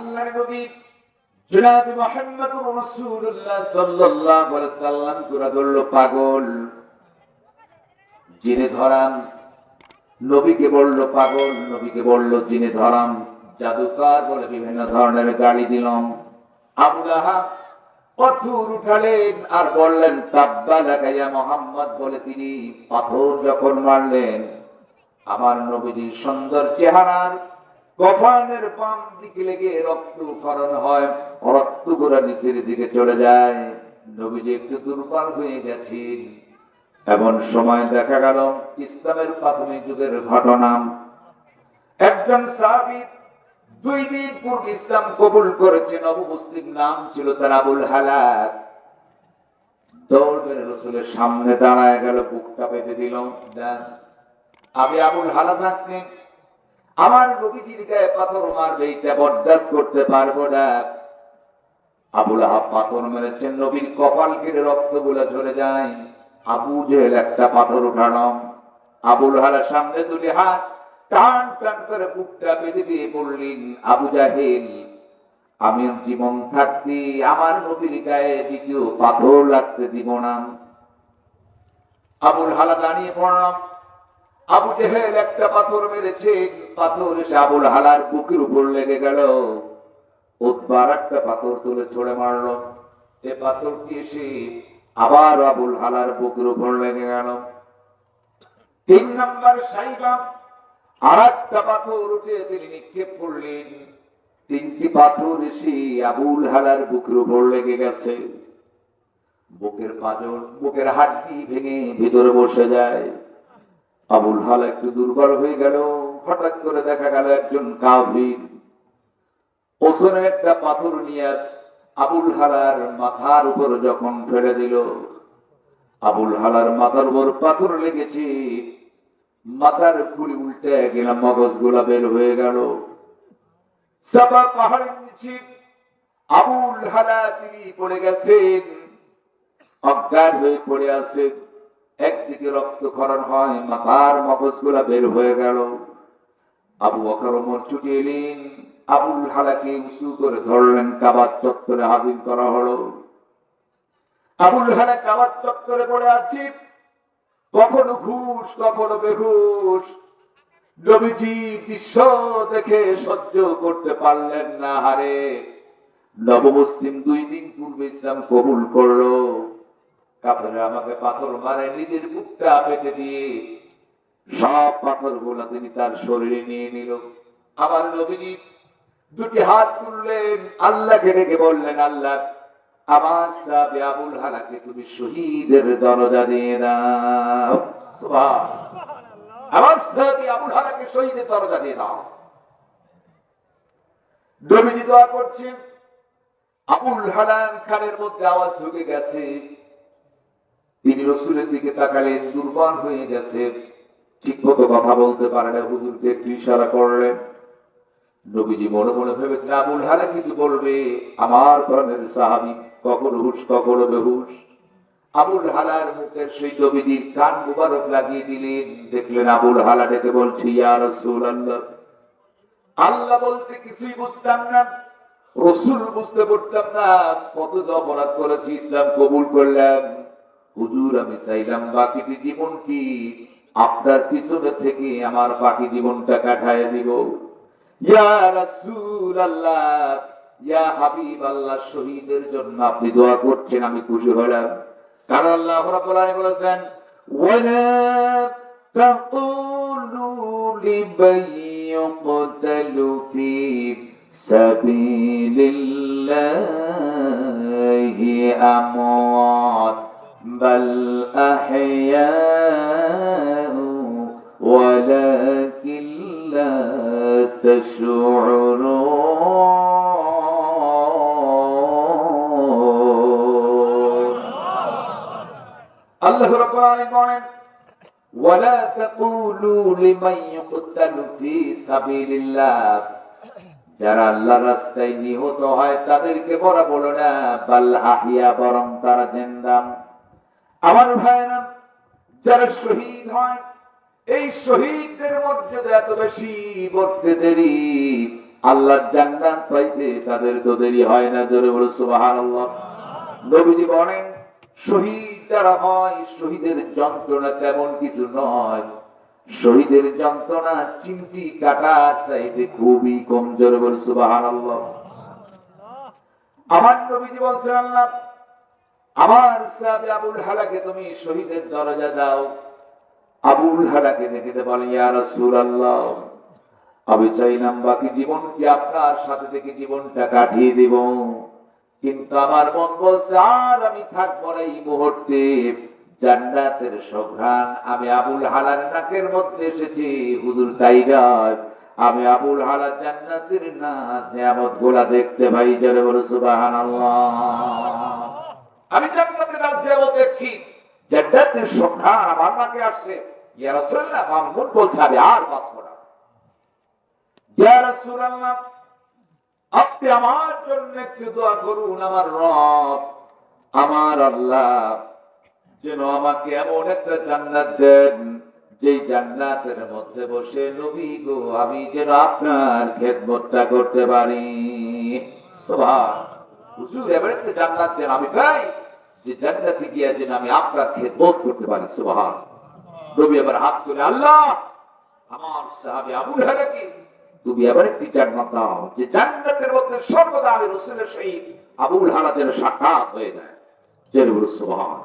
আল্লাহর নবী জনাব রাসূলুল্লাহ সাল্লাল্লাহু আলাইহি সাল্লাম ধরল পাগল। জিনে ধরান নবীকে বলল পাগল, নবীকে বলল জিনে ধরান জাদুকর বলে বিভিন্ন ধরনের গালি দিলাম। আবু পাথর উঠালেন আর বললেন, তাব্বা লাগাইয়া মোহাম্মদ বলে তিনি পাথর যখন মারলেন, আমার নবীজির সুন্দর চেহারার কফানের বাম দিকে লেগে রক্তকরণ হয় রক্তগুলো নিচের দিকে চলে যায়। নবীজি একটু দুর্বল হয়ে গেছেন। এমন সময় দেখা গেল, ইসলামের প্রাথমিক যুগের ঘটনা। একজন সাহাবী দুই দিন পূর্বে ইসলাম কবুল করেছেন অবু মুসলিম নাম ছিল তার আবুল হালাত দৌড় মেরে রসুলের সামনে দাঁড়ায় গেল, বুকটা পেতে দিল। আমি আবুল হালা থাকতে আমার নবীজির গায়ে পাথর মারবে এটা বরদাস্ত করতে পারব না। আবুল আহাব পাথর মেরেছেন, নবীর কপাল কেটে রক্তগুলা ঝরে যায়। আবু জেহেল একটা পাথর উঠালাম। আবুল হালার সামনে দুলি হাত টান টান করে বুকটা বেঁধে দিয়ে বললেন, আবু জাহেল, আমি জীবন থাকতে আমার নবীর গায়ে দ্বিতীয় পাথর লাগতে দিব না। আবুল হালা দাঁড়িয়ে পড়লাম। আবু জেহেল একটা পাথর মেরেছে। পাথর এসে আবুল হালার বুকের উপর লেগে গেল। উদ্বার একটা পাথর তুলে ছড়ে মারল। এ পাথরটি এসে আবার আবুল হালার বুকের উপর লেগে গেল। তিন নম্বর সাইবা আর একটা পাথর উঠে তিনি নিক্ষেপ করলেন। তিনটি পাথর এসে আবুল হালার বুকের উপর লেগে গেছে। বুকের পাজর, বুকের হাড্ডি ভেঙে ভিতরে বসে যায়। আবুল হালা একটু দুর্বল হয়ে গেল। হঠাৎ করে দেখা গেল একজন কাভির ওজনের একটা পাথর নিয়ে আবুল হালার মাথার উপর যখন ফেলে দিল। আবুল হালার মাথার উপর পাথর লেগেছে। মাথার খুলি উল্টে গেলাম, মগজগুলা বের হয়ে গেল। সাবা পাহাড়ের নিচে আবুল হালা তিনি পড়ে গেছেন। অজ্ঞান হয়ে পড়ে আছেন। একদিকে রক্তক্ষরণ হয়, মাথার মগজগুলা বের হয়ে গেল। আবু বকর ছুটে এলেন আবুল হালাকে উঁচু করে ধরলেন কাবার চত্বরে হাজির করা হলো। আবুল হালা কাবার চত্বরে পড়ে আছি। কখনো ঘুষ, কখনো বেঘুষ নবীজি দৃশ্য দেখে সহ্য করতে পারলেন না, হারে। নবমুসলিম দুই দিন পূর্বে ইসলাম কবুল করল। কাপড়ে আমাকে পাথর মারে নিজের বুকটা পেতে দিয়ে সব পাথরগুলা তিনি তার শরীরে নিয়ে নিল। আমার নবীজি দুটি হাত তুললেন আল্লাহকে ডেকে বললেন আল্লাহ আমার সাহাবে আবুল হালাকে তুমি শহীদের দরজা দিয়ে দাও। আমার সাহাবে আবুল হালাকে শহীদের দরজা দিয়ে দাও। নবীজি দোয়া করছেন আবুল হালান খানের মধ্যে আওয়াজ ঢুকে গেছে। তিনি রসুলের দিকে তাকালেন দুর্বল হয়ে গেছে। ঠিক মতো কথা বলতে পারে না, হুজুরকে একটু ইশারা করলেন। নবীজি মনে মনে ভেবেছেন, আবুল হালা কিছু বলবে? আমার প্রাণের সাহাবি কখনো হুশ, কখনো বেহুশ। আবুল হালার মুখের সেই নবীজির কান মুবারক লাগিয়ে দিলেন। দেখলেন আবুল হালা ডেকে বলছে, ইয়া রসুল আল্লাহ আল্লাহ বলতে কিছুই বুঝতাম না, রসুল বুঝতে পারতাম না। কত অপরাধ করেছি, ইসলাম কবুল করলাম। হুজুর, আমি চাইলাম বাকিটি জীবন কি? আপনার পিছনে থেকে আমার বাকি জীবনটা কাটায় দিব। ইয়া রাসূল আল্লাহ ইয়া হাবিব আল্লাহ শহীদের জন্য আপনি দোয়া করছেন, আমি খুশি হলাম। কারণ আল্লাহ রাব্বুল আলামিন বলেছেন, ওয়ালা তাকুলু ইউকতালু ফি সাবিলিল্লাহি আমওয়াত। بل أحياء ولكن لا تشعرون الله رب العالمين বলেন ولا تقولوا لمن يقتل في سبيل الله যারা আল্লাহর রাস্তায় নিহত হয় তাদেরকে বলা বলো না বাল আহিয়া বরং তারা জেন্দাম আমার ভাইরা যারা শহীদ হয়, এই শহীদদের মধ্যে এত বেশি বলতে দেরি। আল্লাহর জান্নাত পাইতে তাদের তো দেরি হয় না, জোরে বলে সুবহানাল্লাহ। নবীজি বলেন, শহীদ যারা হয়, শহীদের যন্ত্রণা তেমন কিছু নয়। শহীদের যন্ত্রণা চিমটি কাটা চাইতে খুবই কম, জোরে বলে সুবহানাল্লাহ। আমার নবীজি বলছেন, আল্লাহ আমার সাথে আবুল হালাকে তুমি শহীদের দরজা দাও। আবুল হালাকে দেখে বলে, ইয়া রাসূলুল্লাহ, আমি চাইলাম বাকি জীবন কি আপনার সাথে থেকে জীবনটা কাটিয়ে দিব। কিন্তু আমার মন বলছে, আর আমি থাকব না এই মুহূর্তে। জান্নাতের সঘ্রাণ, আমি আবুল হালার নাকের মধ্যে এসেছি। হুজুর, তাই নয়। আমি আবুল হালার জান্নাতের নাচ নিয়ামত গোলা দেখতে ভাই যারে বলে, সুবহানাল্লাহ। আমি জান্নাতের নিয়ামত দেখছি জান্নাতের সঘ্রাণ আমার নাকে আসছে। ইয়া রাসূলুল্লাহ বলছে, আমি আর বাঁচবো না। ইয়া রাসূলুল্লাহ, আপনি আমার জন্য একটু দোয়া করুন, আমার রব, আমার আল্লাহ, যেন আমাকে এমন একটা জান্নাত দেন যে জান্নাতের মধ্যে বসে, নবী গো, আমি যেন আপনার খেদমতটা করতে পারি। সুবহান। হুজুর এবার একটা জান্নাত যেন আমি পাই যে জান্নাতে গিয়ে যেন আমি আপনার খেদমত করতে পারি, সুবহান। নবী আবার হাত করে আল্লাহ, আমার সাহাবি আবু হারাকি তুমি আবার একটি জান্নাত দাও, যে জান্নাতের মধ্যে সর্বদা আমি রসুলের সহিত আবুল হারা যেন সাক্ষাৎ হয়ে যায়। জেরুল সুবহান।